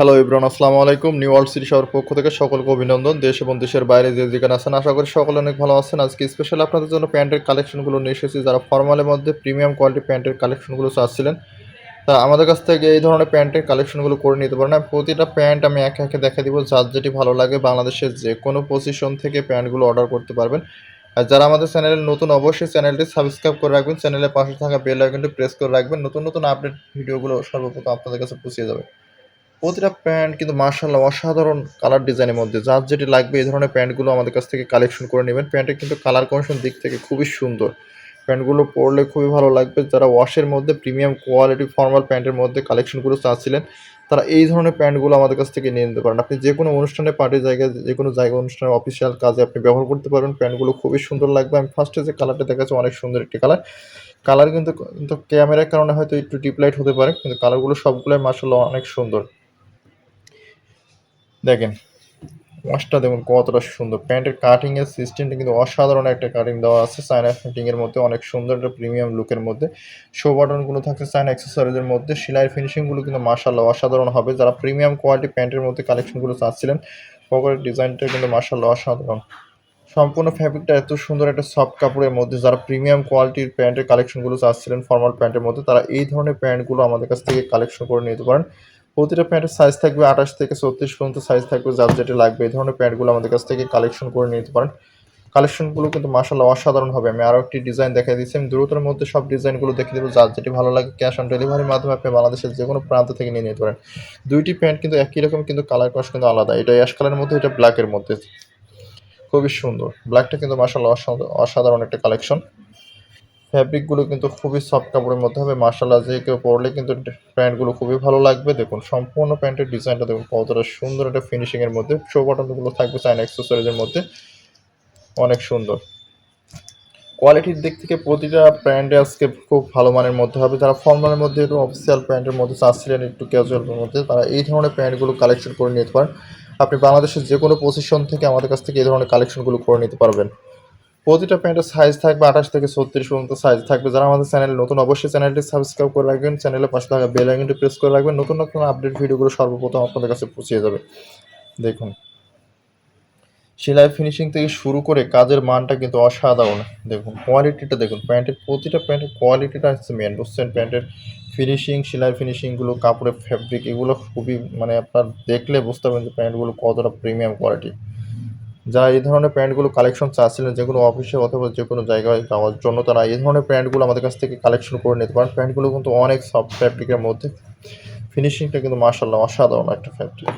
Hello Ibran আসসালামু আলাইকুম। New world city শহর পক্ষ থেকে সকলকে অভিনন্দন। দেশ এবং দেশের বাইরে যে যেখানে আছেন, আশা করি সকলে অনেক ভালো আছেন। আজকে স্পেশাল আপনাদের জন্য প্যান্টের কালেকশনগুলো নিয়ে এসেছি। যারা ফর্মালের মধ্যে প্রিমিয়াম কোয়ালিটি প্যান্টের কালেকশনগুলো চাচ্ছিলেন, তা আমাদের কাছ থেকে এই ধরনের প্যান্টের কালেকশনগুলো করে নিতে পারেন। প্রতিটা প্যান্ট আমি একে একে দেখা দিব, যার যেটি ভালো লাগে। বাংলাদেশের যে কোনো পজিশন থেকে প্যান্টগুলো অর্ডার করতে পারবেন। আর যারা আমাদের চ্যানেলে নতুন, অবশ্যই চ্যানেলটি সাবস্ক্রাইব করে রাখবেন। চ্যানেলের পাশে থাকা বেল আইকনটি প্রেস করে রাখবেন। নতুন নতুন আপডেট ভিডিওগুলো সর্বপ্রথম আপনাদের কাছে পৌঁছে যাবে। প্রতিটা প্যান্ট কিন্তু মার্শাল্লাহ অসাধারণ কালার ডিজাইনের মধ্যে, যার যেটি লাগবে এই ধরনের প্যান্টগুলো আমাদের কাছ থেকে কালেকশন করে নেবেন। প্যান্টের কিন্তু কালার কমিশন দিক থেকে খুবই সুন্দর। প্যান্টগুলো পরলে খুবই ভালো লাগবে। যারা ওয়াশের মধ্যে প্রিমিয়াম কোয়ালিটি ফর্মাল প্যান্টের মধ্যে কালেকশনগুলো চাচ্ছিলেন, তারা এই ধরনের প্যান্টগুলো আমাদের কাছ থেকে নিয়ে নিতে পারেন। আপনি যে কোনো অনুষ্ঠানে পার্টির জায়গায় যে কোনো জায়গায় অনুষ্ঠানে অফিসিয়াল কাজে আপনি ব্যবহার করতে পারবেন। প্যান্টগুলো খুবই সুন্দর লাগবে। আমি ফার্স্টে যে কালারটা দেখাচ্ছি, অনেক সুন্দর একটি কালার কালার কিন্তু কিন্তু ক্যামেরার কারণে হয়তো একটু ডিপ লাইট হতে পারে, কিন্তু কালারগুলো সবগুলোই মার্শাল্লাহ অনেক সুন্দর। দেখেন ওয়াশটা দেখুন কতটা সুন্দর। প্যান্টের কাটিং এর সিস্টেমটা কিন্তু অসাধারণ একটা কাটিং দেওয়া আছে। চায়না ফিটিং এর মধ্যে অনেক সুন্দর একটা প্রিমিয়াম লুকের মধ্যে। শো বাটনগুলো থাকছে চায়না অ্যাক্সেসরিজের মধ্যে। সেলাই ফিনিশিংগুলো কিন্তু মার্শাল্লাহ অসাধারণ হবে। যারা প্রিমিয়াম কোয়ালিটি প্যান্টের মধ্যে কালেকশনগুলো চাচ্ছিলেন, পকেটের ডিজাইনটা কিন্তু মার্শাল্লাহ অসাধারণ। সম্পূর্ণ ফ্যাব্রিকটা এত সুন্দর একটা সফট কাপড়ের মধ্যে যারা প্রিমিয়াম কোয়ালিটির প্যান্টের কালেকশনগুলো চাচ্ছিলেন ফর্মাল প্যান্টের মধ্যে, তারা এই ধরনের প্যান্টগুলো আমাদের কাছ থেকে কালেকশন করে নিতে পারেন। প্রতিটা প্যান্টের সাইজ থাকবে আঠাশ থেকে ছত্রিশ পর্যন্ত সাইজ থাকবে, যার যেটা লাগবে, এই ধরনের প্যান্টগুলো আমাদের কাছ থেকে কালেকশন করে নিতে পারেন। কালেকশনগুলো কিন্তু মাসাল্লাহ অসাধারণ হবে। আমি আরও একটি ডিজাইন দেখাই দিচ্ছি। আমি দ্রুতের মধ্যে সব ডিজাইনগুলো দেখে দেবো। যার যেটি ভালো লাগে ক্যাশ অন ডেলিভারির মাধ্যমে আপনি বাংলাদেশের যে কোনো প্রান্ত থেকে নিয়ে নিতে পারেন। দুইটি প্যান্ট কিন্তু একই রকম, কিন্তু কালার কস কিন্তু আলাদা। এটা অ্যাশ কালারের মধ্যে, এটা ব্ল্যাকের মধ্যে। খুবই সুন্দর। ব্ল্যাকটা কিন্তু মাসাল্লাহ অসাধারণ একটা কালেকশন ফ্যাব্রিকগুলো কিন্তু খুবই সফট কাপড়ের মধ্যে হবে। মার্শাল্লাহ যে কেউ পরলে কিন্তু প্যান্টগুলো খুবই ভালো লাগবে। দেখুন, সম্পূর্ণ প্যান্টের ডিজাইনটা দেখুন, কতটা সুন্দর একটা ফিনিশিংয়ের মধ্যে। শো বাটনগুলো থাকবে চাইনা অ্যাক্সেসরিজের মধ্যে। অনেক সুন্দর। কোয়ালিটির দিক থেকে প্রতিটা ব্র্যান্ডে আজকে খুব ভালো মানের মধ্যে হবে। যারা ফর্মালের মধ্যে একটু অফিসিয়াল প্যান্টের মধ্যে চাচ্ছিলেন একটু ক্যাজুয়ালের মধ্যে, তারা এই ধরনের প্যান্টগুলো কালেকশন করে নিতে পারেন। আপনি বাংলাদেশের যে কোনো পজিশন থেকে আমাদের কাছ থেকে এই ধরনের কালেকশনগুলো করে নিতে পারবেন। প্রতিটা প্যান্টের সাইজ থাকবে আঠাশ থেকে ছত্রিশ পর্যন্ত সাইজ থাকবে। যারা আমাদের চ্যানেল নতুন, অবশ্যই চ্যানেলটি সাবস্ক্রাইব করে রাখবেন। চ্যানেলের পাশে থাকা বেল আইকনটি প্রেস করে রাখবেন। নতুন নতুন আপডেট ভিডিওগুলো সর্বপ্রথম আপনাদের কাছে পৌঁছে যাবে। দেখুন। সেলাই ফিনিশিং থেকে শুরু করে কাজের মানটা কিন্তু অসাধারণ। দেখুন কোয়ালিটিটা দেখুন। প্যান্টের, প্রতিটা প্যান্টের কোয়ালিটিটা হচ্ছে মেন বুঝছেন প্যান্টের ফিনিশিং সেলাই ফিনিশিংগুলো কাপড়ের ফ্যাব্রিক এগুলো খুবই মানে আপনার দেখলে বুঝতে পারবেন যে প্যান্টগুলো কতটা প্রিমিয়াম কোয়ালিটি যারা এই ধরনের প্যান্টগুলো কালেকশন চাচ্ছিলেন যে কোনো অফিসে অথবা যে কোনো জায়গায় যাওয়ার জন্য, তারা এই ধরনের প্যান্টগুলো আমাদের কাছ থেকে কালেকশন করে নিতে পারেন। প্যান্টগুলো কিন্তু অনেক সফট ফ্যাব্রিকের মধ্যে। ফিনিশিংটা কিন্তু মার্শাল্লাহ অসাধারণ একটা ফ্যাব্রিক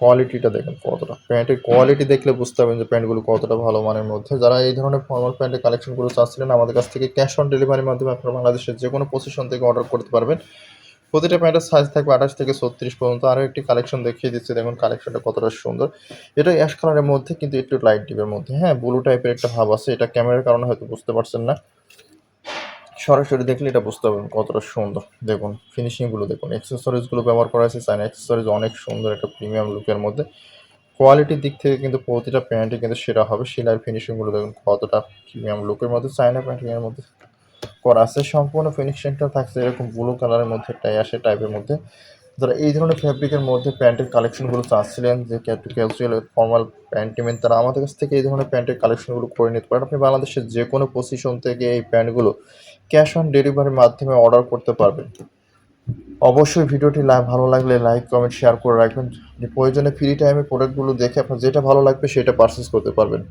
কোয়ালিটিটা দেখুন কতটা। প্যান্টের কোয়ালিটি দেখলে বুঝতে পারবেন যে প্যান্টগুলো কতটা ভালো মানের মধ্যে। যারা এই ধরনের ফর্মাল প্যান্টের কালেকশনগুলো চাচ্ছিলেন, আমাদের কাছ থেকে ক্যাশ অন ডেলিভারির মাধ্যমে আপনারা বাংলাদেশের যে কোনো পজিশন থেকে অর্ডার করতে পারবেন। প্রতিটা প্যান্টের সাইজ থাকবে আঠাশ থেকে ছত্রিশ পর্যন্ত। আরও একটি কালেকশন দেখিয়ে দিচ্ছে। দেখুন কালেকশনটা কতটা সুন্দর। এটা অ্যাশ কালারের মধ্যে, কিন্তু একটু লাইট ডিপের মধ্যে। হ্যাঁ ব্লু টাইপের একটা ভাব আছে। এটা ক্যামেরার কারণে হয়তো বুঝতে পারছেন না। সরাসরি দেখলে এটা বুঝতে পারবেন কতটা সুন্দর। দেখুন ফিনিশিংগুলো দেখুন। অ্যাক্সেসরিজগুলো ব্যবহার করা হয়েছে চাইনা অ্যাক্সেসরিজ অনেক সুন্দর একটা প্রিমিয়াম লুকের মধ্যে। কোয়ালিটির দিক থেকে কিন্তু প্রতিটা প্যান্টই কিন্তু সেরা হবে। সেলাইয়ের ফিনিশিংগুলো দেখুন কতটা প্রিমিয়াম লুকের মধ্যে। চাইনা প্যান্টিংয়ের মধ্যে। করা আছে, সম্পূর্ণ ফিনিশিংটা থাকছে এরকম ব্লু কালারের মধ্যে টাই আসে টাইপের মধ্যে। যারা এই ধরনের ফ্যাব্রিকের মধ্যে প্যান্টের কালেকশনগুলো চাচ্ছিলেন যে একটু ক্যাজুয়াল ফর্মাল প্যান্ট নেবেন, তারা আমাদের কাছ থেকে এই ধরনের প্যান্টের কালেকশনগুলো করে নিতে পারেন। আপনি বাংলাদেশের যে কোনো পজিশন থেকে এই প্যান্টগুলো ক্যাশ অন ডেলিভারির মাধ্যমে অর্ডার করতে পারবেন। অবশ্যই ভিডিওটি ভালো লাগলে লাইক কমেন্ট শেয়ার করে রাখবেন। প্রয়োজনে ফ্রি টাইমে প্রোডাক্টগুলো দেখে আপনার যেটা ভালো লাগবে সেটা পারচেস করতে পারবেন।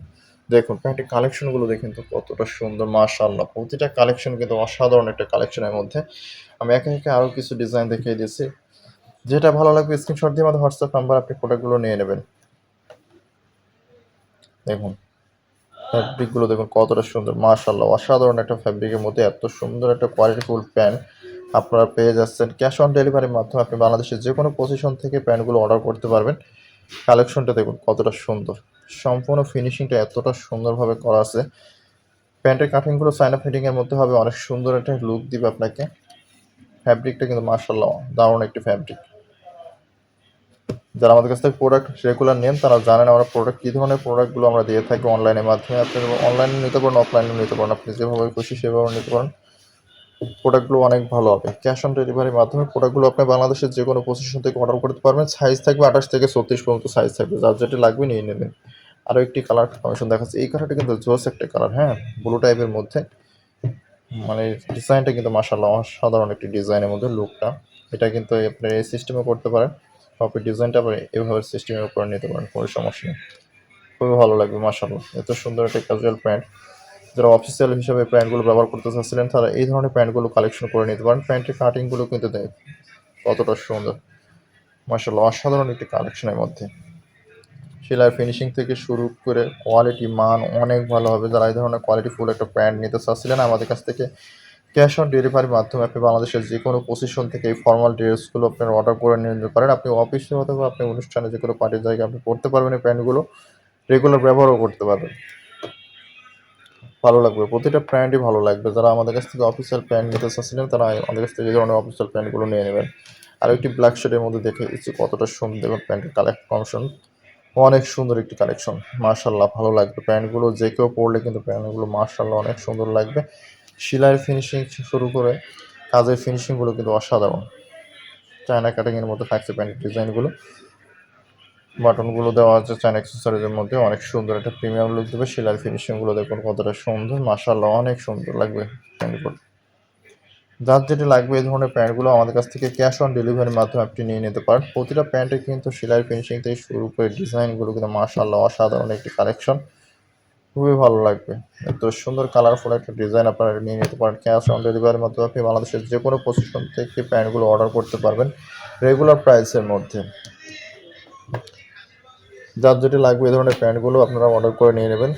দেখুন প্যান্টের কালেকশনগুলো দেখেন তো, কতটা সুন্দর, মাশাআল্লাহ। প্রতিটা কালেকশন কিন্তু অসাধারণ একটা কালেকশনের মধ্যে। আমি একে একে আরও কিছু ডিজাইন দেখিয়ে দিয়েছি। যেটা ভালো লাগবে স্ক্রিনশট দিয়ে আমাদের হোয়াটসঅ্যাপ নাম্বার আপনি প্রোডাক্টগুলো নিয়ে নেবেন। দেখুন ফ্যাব্রিকগুলো দেখুন, কতটা সুন্দর, মাশাআল্লাহ। অসাধারণ একটা ফ্যাব্রিকের মধ্যে এত সুন্দর একটা কোয়ালিটিফুল প্যান্ট আপনারা পেয়ে যাচ্ছেন। ক্যাশ অন ডেলিভারির মাধ্যমে আপনি বাংলাদেশের যে কোনো পজিশন থেকে প্যান্টগুলো অর্ডার করতে পারবেন। কালেকশনটা দেখুন, কতটা সুন্দর। সম্পূর্ণ ফিনিশিংটা এতটা সুন্দরভাবে করা আছে। প্যান্টের কাটিংগুলো সাইনা ফিটিংয়ের মধ্যে হবে, অনেক সুন্দর একটা লুক দিবে আপনাকে। ফ্যাব্রিকটা কিন্তু মার্শাল্লাহ দারুণ একটি ফ্যাব্রিক যারা আমাদের কাছ থেকে প্রোডাক্ট রেগুলার নেন, তারা জানেন আমরা প্রোডাক্ট কী ধরনের প্রোডাক্টগুলো আমরা দিয়ে থাকি অনলাইনের মাধ্যমে। আপনি অনলাইনে নিতে পারেন অফলাইনে নিতে পারেন, আপনি যেভাবে খুশি সেভাবে নিতে পারেন। প্রোডাক্টগুলো অনেক ভালো হবে। ক্যাশ অন ডেলিভারির মাধ্যমে প্রোডাক্টগুলো আপনি বাংলাদেশের যে কোনো পজিশন থেকে অর্ডার করতে পারবেন। সাইজ থাকবে আঠাশ থেকে ছত্রিশ পর্যন্ত সাইজ থাকবে। যার যেটা লাগবে নিয়ে নেবেন। আরও একটি কালার কমিশন দেখাচ্ছে। এই কালারটা কিন্তু জোস একটা কালার হ্যাঁ? ব্লু টাইপের মধ্যে। মানে ডিজাইনটা কিন্তু মাসাল্লাহ অসাধারণ একটি ডিজাইনের মধ্যে লুকটা এটা কিন্তু আপনি এই সিস্টেমে করতে পারেন। কপি ডিজাইনটা আপনি এভাবে সিস্টেমের উপরে নিতে পারেন কোনো সমস্যা নেই। খুবই ভালো লাগবে মাসাল্লাহ এত সুন্দর একটা ক্যাজুয়াল প্যান্ট যারা অফিসিয়াল হিসেবে প্যান্টগুলো ব্যবহার করতে চাচ্ছিলেন তারা এই ধরনের প্যান্টগুলো কালেকশন করে নিতে পারেন। প্যান্টের কাটিংগুলো কিন্তু দেখ কতটা সুন্দর। মাসাল্লাহ অসাধারণ একটি কালেকশনের মধ্যে। সেলাই ফিনিশিং থেকে শুরু করে কোয়ালিটি মান অনেক ভালো হবে। যারা এই ধরনের কোয়ালিটি ফুল একটা প্যান্ট নিতে চাচ্ছিলেন, আমাদের কাছ থেকে ক্যাশ অন ডেলিভারির মাধ্যমে আপনি বাংলাদেশের যে কোনো পজিশন থেকে এই ফর্মাল ড্রেসগুলো আপনার অর্ডার করে নিয়ে নিতে পারেন। আপনি অফিসে অথবা আপনি অনুষ্ঠানে যে কোনো পার্টির জায়গায় আপনি পড়তে পারবেন এই প্যান্টগুলো রেগুলার ব্যবহারও করতে পারবেন। ভালো লাগবে। প্রতিটা প্যান্টই ভালো লাগবে। যারা আমাদের কাছ থেকে অফিসিয়াল প্যান্ট নিতে চাচ্ছিলেন, তারা আমাদের কাছ থেকে এই ধরনের অফিসিয়াল প্যান্টগুলো নিয়ে নেবেন। আর একটি ব্ল্যাক শেডের মধ্যে দেখে দিচ্ছি কতটা সুন্দর দেখুন, প্যান্টের কালেক্ট কমিশন অনেক সুন্দর একটি কালেকশন মার্শাল্লাহ ভালো লাগবে প্যান্টগুলো। যে কেউ পরলে কিন্তু প্যান্টগুলো মার্শাল্লাহ অনেক সুন্দর লাগবে। সেলাইয়ের ফিনিশিং শুরু করে কাজের ফিনিশিংগুলো কিন্তু অসাধারণ। চায়না কাটিংয়ের মধ্যে থাকছে প্যান্টের ডিজাইনগুলো। বাটনগুলো দেওয়া আছে চায়না অ্যাক্সেসরিজের মধ্যে। অনেক সুন্দর একটা প্রিমিয়াম লুক দেবে। সেলাইয়ের ফিনিশিংগুলো দেখুন কতটা সুন্দর। মার্শাল্লাহ অনেক সুন্দর লাগবে প্যান্টগুলো। যার যেটা লাগবে এই ধরনের প্যান্টগুলো আমাদের কাছ থেকে ক্যাশ অন ডেলিভারির মাধ্যমে আপনি নিয়ে নিতে পারেন। প্রতিটা প্যান্টে কিন্তু সেলাই ফিনিশিং থেকে শুরু করে ডিজাইনগুলো কিন্তু মার্শাল্লাহ অসাধারণ একটি কালেকশন। খুবই ভালো লাগবে। এত সুন্দর কালারফুল একটা ডিজাইন আপনারা নিয়ে নিতে পারেন ক্যাশ অন ডেলিভারির মাধ্যমে। আপনি বাংলাদেশের যে কোনো পজিশন থেকে প্যান্টগুলো অর্ডার করতে পারবেন রেগুলার প্রাইসের মধ্যে। যার যেটি লাগবে এই ধরনের প্যান্টগুলো আপনারা অর্ডার করে নিয়ে নেবেন।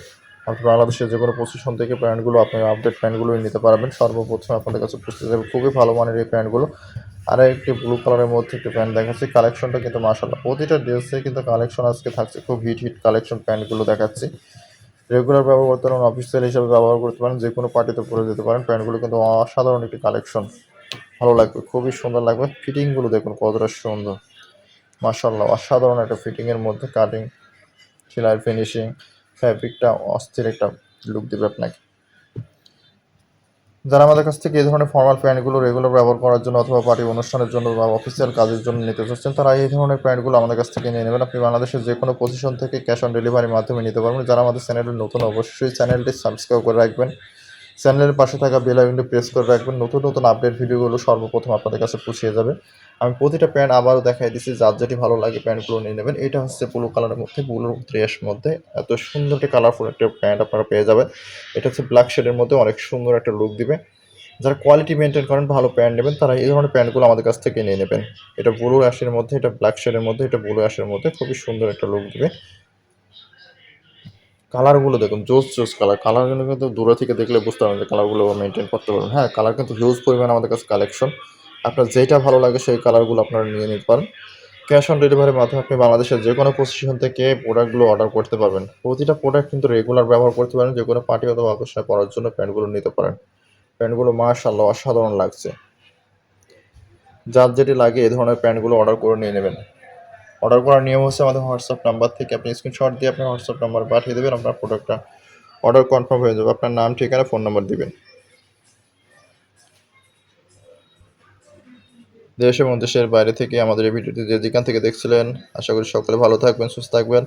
আপনি বাংলাদেশের যে কোনো পজিশন থেকে প্যান্টগুলো, আপনি আপডেট প্যান্টগুলোই নিতে পারবেন। সর্বপ্রথম আপনাদের কাছে পুষতে যাবে খুবই ভালো মানের এই প্যান্টগুলো। আর একটি ব্লু কালারের মধ্যে একটি প্যান্ট দেখাচ্ছি। কালেকশনটা কিন্তু মাসাল্লাহ প্রতিটা ড্রেসে কিন্তু কালেকশন আজকে থাকছে। খুব হিট হিট কালেকশন প্যান্টগুলো দেখাচ্ছি। রেগুলার ব্যবহার করতে পারেন অফিসিয়াল হিসাবে ব্যবহার করতে পারেন, যে কোনো পার্টিতে পরে যেতে পারেন। প্যান্টগুলো কিন্তু অসাধারণ একটি কালেকশন ভালো লাগবে, খুবই সুন্দর লাগবে। ফিটিংগুলো দেখুন, কতটা সুন্দর। মাসাল্লাহ অসাধারণ একটা ফিটিংয়ের মধ্যে কাটিং সেলাই ফিনিশিং ফ্যাব্রিকটা অস্থির একটা লুক দেবে আপনাকে। যারা আমাদের কাছ থেকে এই ধরনের ফর্মাল প্যান্টগুলো রেগুলার ব্যবহার করার জন্য অথবা পার্টি অনুষ্ঠানের জন্য বা অফিসিয়াল কাজের জন্য নিতে চাচ্ছেন, তারা এই ধরনের প্যান্টগুলো আমাদের কাছ থেকে নিয়ে নেবেন। আপনি বাংলাদেশের যে কোনো পজিশন থেকে ক্যাশ অন ডেলিভারির মাধ্যমে নিতে পারবেন। যারা আমাদের চ্যানেলে নতুন, অবশ্যই চ্যানেলটি সাবস্ক্রাইব করে রাখবেন। চ্যানেলের পাশে থাকা বেল আইকনটি প্রেস করে রাখবেন। নতুন নতুন আপডেট ভিডিওগুলো সর্বপ্রথম আপনাদের কাছে পৌঁছে যাবে। আমি প্রতিটা প্যান্ট আবারও দেখাই দিচ্ছি যার যেটি ভালো লাগে প্যান্টগুলো নিয়ে নেবেন। এটা হচ্ছে ব্লু কালারের মধ্যে ব্লু থ্রেশ মধ্যে। এত সুন্দর একটি কালারফুল একটা প্যান্ট আপনারা পেয়ে যাবেন। এটা হচ্ছে ব্ল্যাক শেডের মধ্যে অনেক সুন্দর একটা লুক দিবে। যারা কোয়ালিটি মেনটেন করেন, ভালো প্যান্ট নেবেন, তারা এই ধরনের প্যান্টগুলো আমাদের কাছ থেকে নিয়ে নেবেন। এটা ব্লু অ্যাশের মধ্যে, এটা ব্ল্যাক শেডের মধ্যে, এটা ব্লু অ্যাশের মধ্যে খুবই সুন্দর একটা লুক দিবে। কালারগুলো দেখুন, জোস জোস কালার কালারগুলো কিন্তু দূরে থেকে দেখলে বুঝতে পারবেন যে কালারগুলো মেনটেন করতে পারবেন। হ্যাঁ কালার কিন্তু হিউজ পরিমাণ আমাদের কাছে কালেকশন আপনার যেটা ভালো লাগে সেই কালারগুলো আপনারা নিয়ে নিতে পারেন। ক্যাশ অন ডেলিভারির মাধ্যমে আপনি বাংলাদেশের যে কোনো পজিশন থেকে প্রোডাক্টগুলো অর্ডার করতে পারবেন। প্রতিটা প্রোডাক্ট কিন্তু রেগুলার ব্যবহার করতে পারেন যে কোনো পার্টি অথবা অবশ্যই পরার জন্য প্যান্টগুলো নিতে পারেন। প্যান্টগুলো মাশাল্লাহ অসাধারণ লাগছে। যার যেটি লাগে এই ধরনের প্যান্টগুলো অর্ডার করে নিয়ে নেবেন। অর্ডার করার নিয়ম হচ্ছে আমাদের হোয়াটসঅ্যাপ নাম্বার থেকে আপনি স্ক্রিনশট দিয়ে আপনার হোয়াটসঅ্যাপ নাম্বার পাঠিয়ে দেবেন, আপনার প্রোডাক্টটা অর্ডার কনফার্ম হয়ে যাবে। আপনার নাম, ঠিকানা ফোন নাম্বার দিবেন। দেশ এবং দেশের বাইরে থেকে আমাদের এই ভিডিওটি যে যেখান থেকে দেখছিলেন, আশা করি সকলে ভালো থাকবেন, সুস্থ থাকবেন।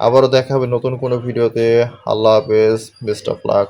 আবারও দেখা হবে নতুন কোনো ভিডিওতে। আল্লাহ হাফেজ বেস্ট অফ লাক